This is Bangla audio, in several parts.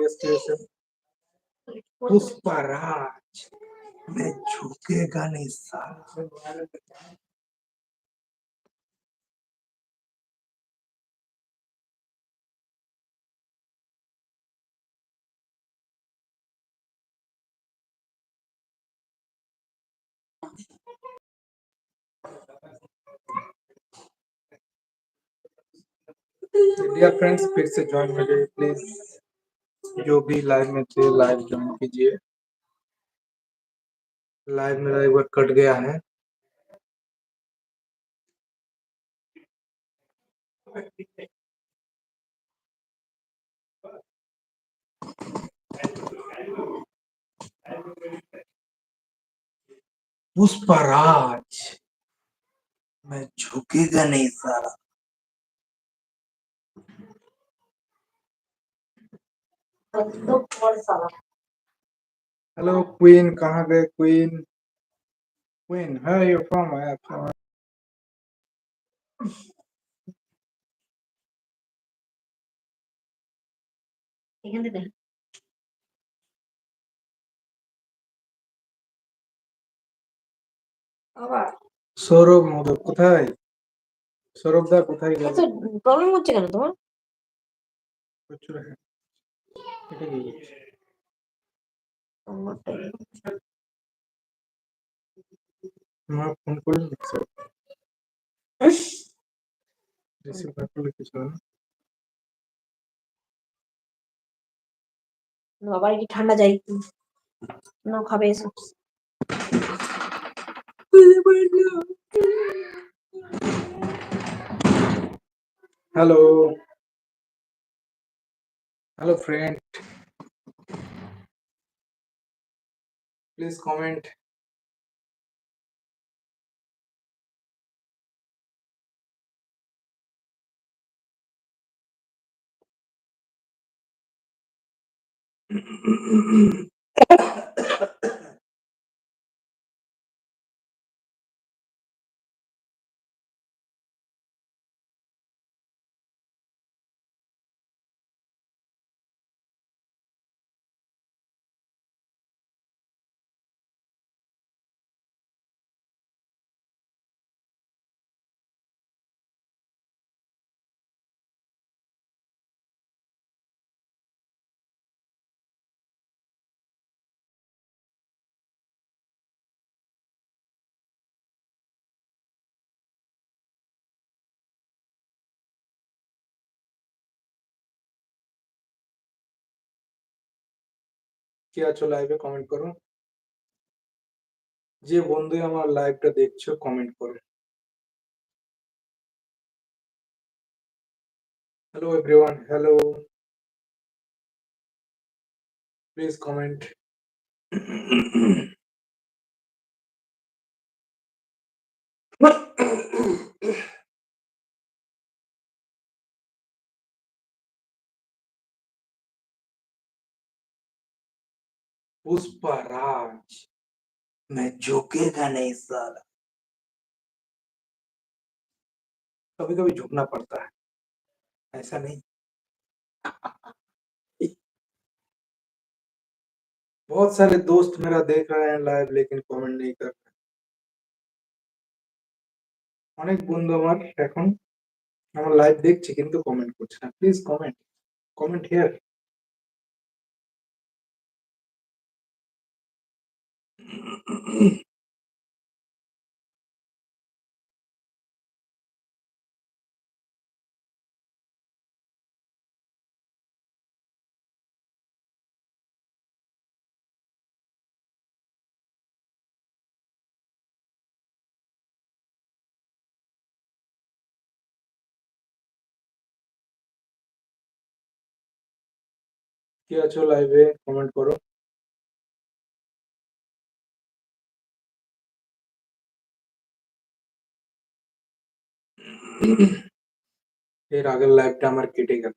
डेस्टिनेशन पुष्पराज मैं झुकेगा नहीं साला। डियर फ्रेंड्स फिर से ज्वाइन हो जाइए जो भी लाइव में थे लाइव ज्वाइन कीजिए। लाइव मेरा एक बार कट गया है। पुष्पराज, मैं झुकेगा नहीं सारा। Hello, Queen, Canada, Queen. Queen, where are you from? I have from. Sourav modak কোথায় সৌরভ দা কোথায় প্রবলেম হচ্ছে কেন তোমার প্রচুর হ্যাঁ এটা কি আমারটাই। আমার ফোন করে দেখছ রিসিভ না করলে কিছু না। বাবার কি ঠান্ডা যাই। না খাবে এসো hello hello friend. Please comment. কে আছো লাইভে কমেন্ট করো। যে বন্ধু আমার লাইভটা দেখছ কমেন্ট করো। Hello everyone hello please comment Pushpraj मैं झुकेगा नहीं साला कभी कभी झुकना पड़ता है ऐसा नहीं बहुत सारे दोस्त मेरा देख रहे हैं लाइव लेकिन कमेंट नहीं कर रहे অনেক বন্ধু আমার এখন আমার লাইভ দেখছে কিন্তু কমেন্ট করছে না প্লিজ কমেন্ট কমেন্ট হিয়ার কে আছো লাইভে কমেন্ট করো। फिर अगर लाइफ टाइम और कटेगा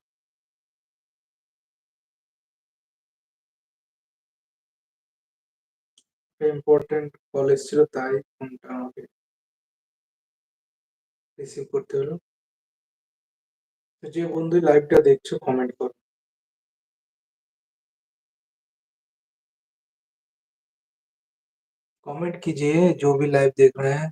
इम्पोर्टेंट कॉलेज चलो ताई उन टाइम पे। रिसीव करते तो जो बंदे लाइफ टाइम देख चुके कमेंट करो। कमेंट कीजिए, जो भी लाइव देख रहे हैं।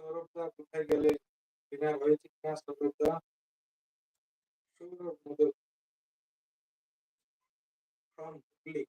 সৌরভ দা কোথায় গেলে ডিনার হয়েছে কিনা সৌরভ দা? সৌরভ মোদক ফ্রম হুগলি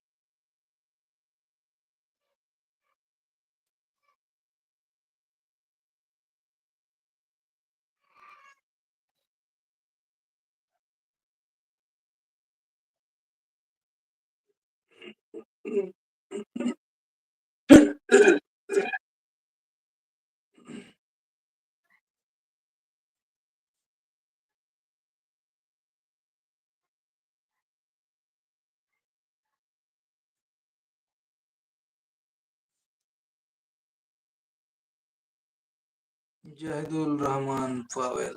জাহিদুল রহমান পাওয়েল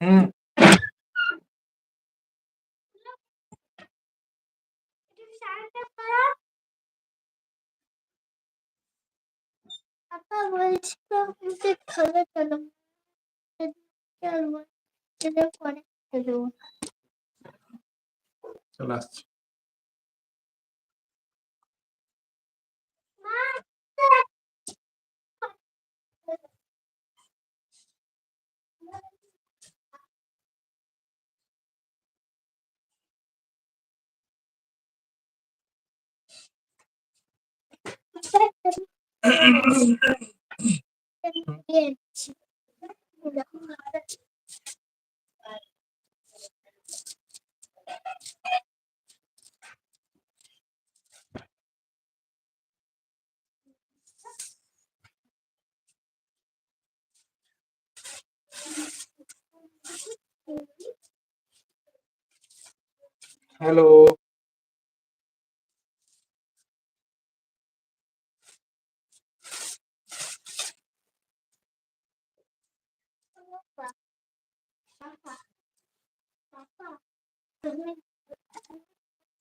হুম। আপা বলছিলাম যে খাবে কেন? পরে খেলো চলে আসছি। হ্যালো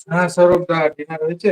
হ্যাঁ সৌরভ দা ডিনার হয়েছে?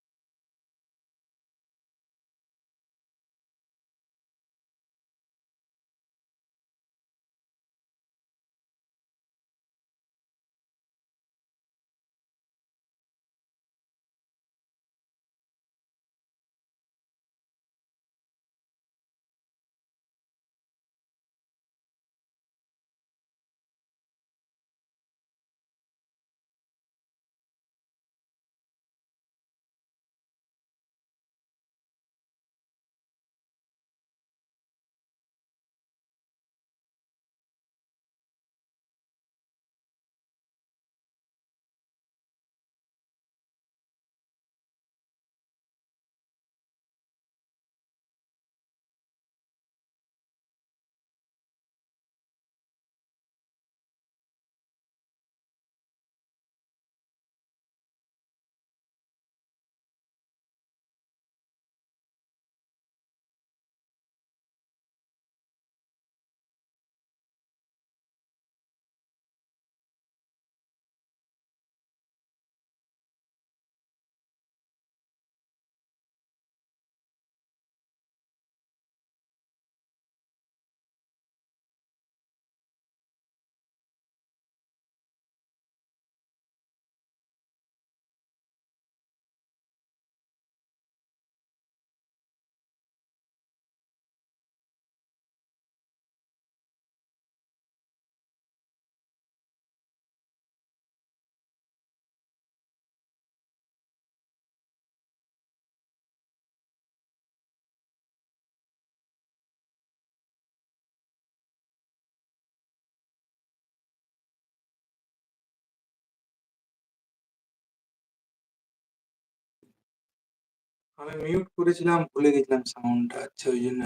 আমি মিউট করেছিলাম, ভুলে গেছিলাম সাউন্ডটা আচ্ছা ওই জন্য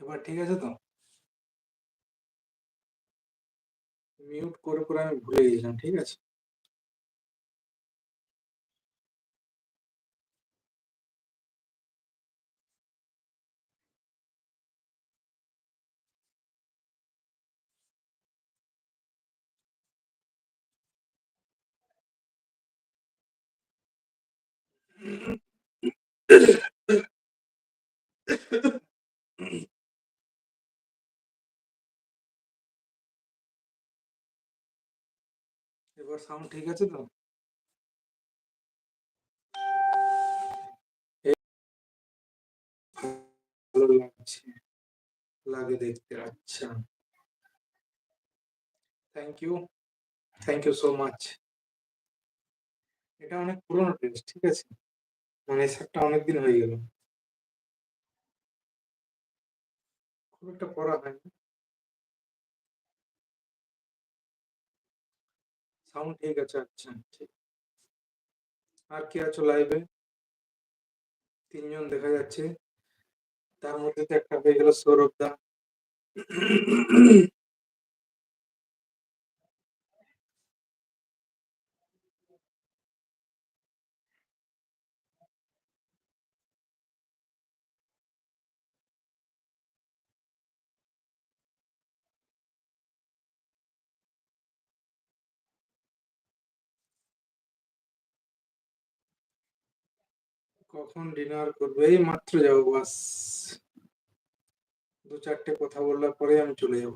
এবার ঠিক আছে তো? মিউট করে করে আমি ভুলে গেছিলাম, ঠিক আছে? এবার সাউন্ড ঠিক আছে তো? ভালো লাগছে। লাগে দেখতে আচ্ছা। Thank you thank you so much এটা অনেক পুরোনো ড্রেস ঠিক আছে? মানে শার্টটা অনেকদিন হয়ে গেল। খুব একটা পরা হয়নি। সাউন্ড ঠিক আছে আচ্ছা ঠিক। আর কি আছো লাইভে তিনজন দেখা যাচ্ছে। তার মধ্যে তো একটা হয়ে গেল সৌরভ দা। কখন ডিনার করবে এই মাত্র যাবো বাস দু চারটে কথা বললার পরে আমি চলে যাব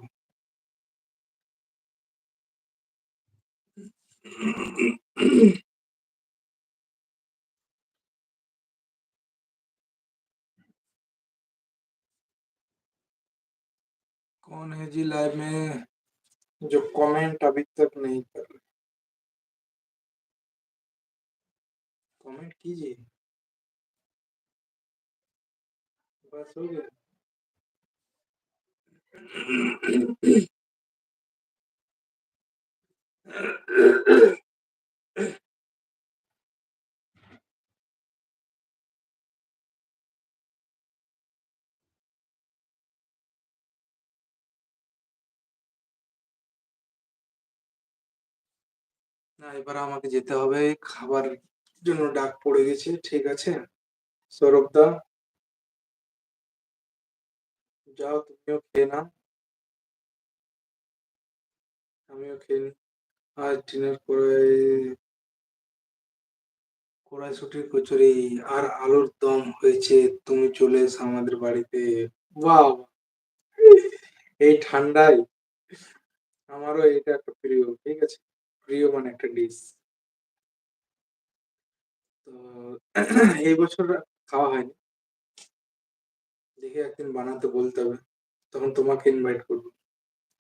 कौन है जी लाइव में जो कमेंट अभी तक नहीं कर रहे कमेंट कीजिए बस हो गया না এবার আমাকে যেতে হবে খাবার জন্য ডাক পড়ে গেছে ঠিক আছে সৌরভ দা যাও, তুমিও খেয়ে নাও। আমিও খেয়ে নিই আর ডিনার করে কড়াইশুটির কচুরি আর আলুর দম হয়েছে। তুমি চলে এসো আমাদের বাড়িতে। বাহ এই ঠান্ডায় আমারও এটা একটা প্রিয়, ঠিক আছে? প্রিয় মানে একটা ডিশ তো, এই বছর খাওয়া হয়নি। দেখে একদিন বানাতে বলতে হবে, তখন তোমাকে ইনভাইট করব।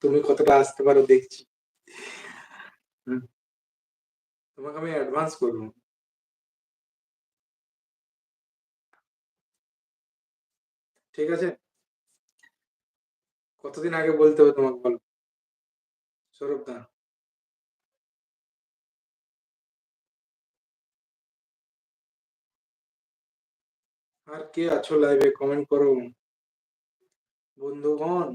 তুমি কতটা আসতে পারো দেখছি। তোমাকে আমি অ্যাডভান্স করব। ঠিক আছে? কতদিন আগে বলতে হবে তোমাকে বলো? সৌরভ দা। আর কে আছো লাইভে কমেন্ট করো। বন্ধুগণ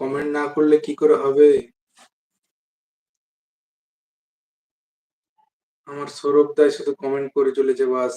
কমেন্ট না করলে কি করে হবে? আমার সৌরভ দায় শুধু কমেন্ট করে চলেছে, বাস।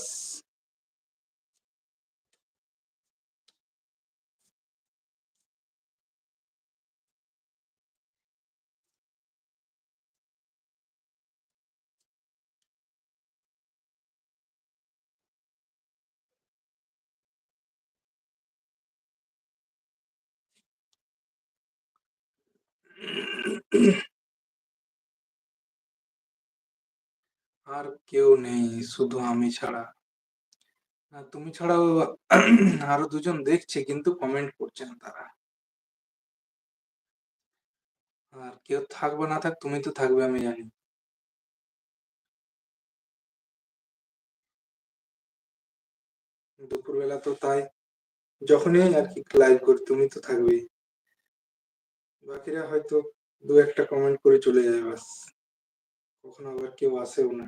আর কেউ নেই, শুধু আমি ছাড়া। তুমি ছাড়াও আরও দুজন দেখছে, কিন্তু কমেন্ট করছে না তারা। আর কেউ থাকবে না থাক, তুমি তো থাকবে, আমি জানি। দুপুরবেলা তো তাই, যখনই আর কি লাইভ করি, তুমি তো থাকবেই। বাকিরা হয়তো দু একটা কমেন্ট করে চলে যায় বাস কখনো আবার কেউ আসেও না।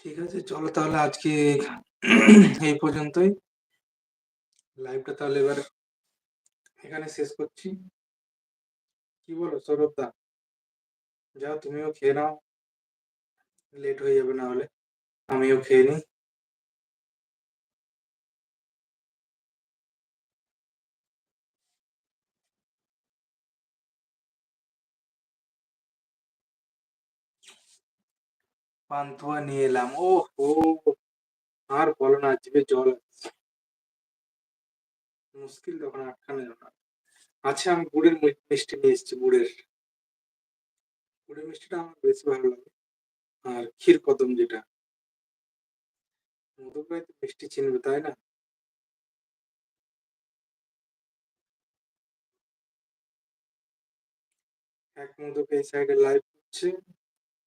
ঠিক আছে, চলো তাহলে আজকে এই পর্যন্তই। লাইভটা তাহলে এবার এখানে শেষ করছি। কি বলো সৌরভ দা যাও, তুমিও খেয়ে নাও। লেট হয়ে যাবে না হলে আমিও খেয়ে নিই। পান্তুয়া নিয়ে এলাম। ও ও, আর বলো না, জিভে জল মুশকিল তখন আটকানো যাবে না। আচ্ছা আমি গুড়ের মিষ্টি নিয়ে এসেছি, গুড়ের। গুড়ের মিষ্টিটা আমার বেশি ভালো লাগে। আর ক্ষীর কদম যেটা। মধুপ্রায় তো মিষ্টি চিনবে, তাই না? এক মোদক এই সাইডে লাইভ করছে,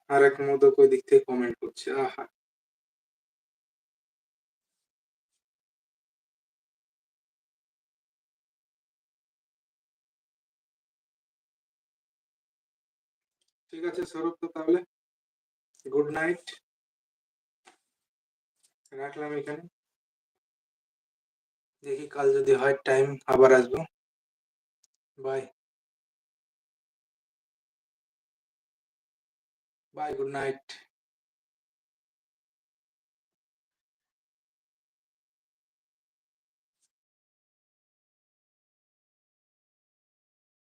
আর এক মোদক ওই দিক থেকে কমেন্ট করছে। আহা! ঠিক আছে সৌরভ, তো তাহলে গুড নাইট রাখলাম এখানে। দেখি কাল যদি হয় টাইম আবার আসব। Bye bye good night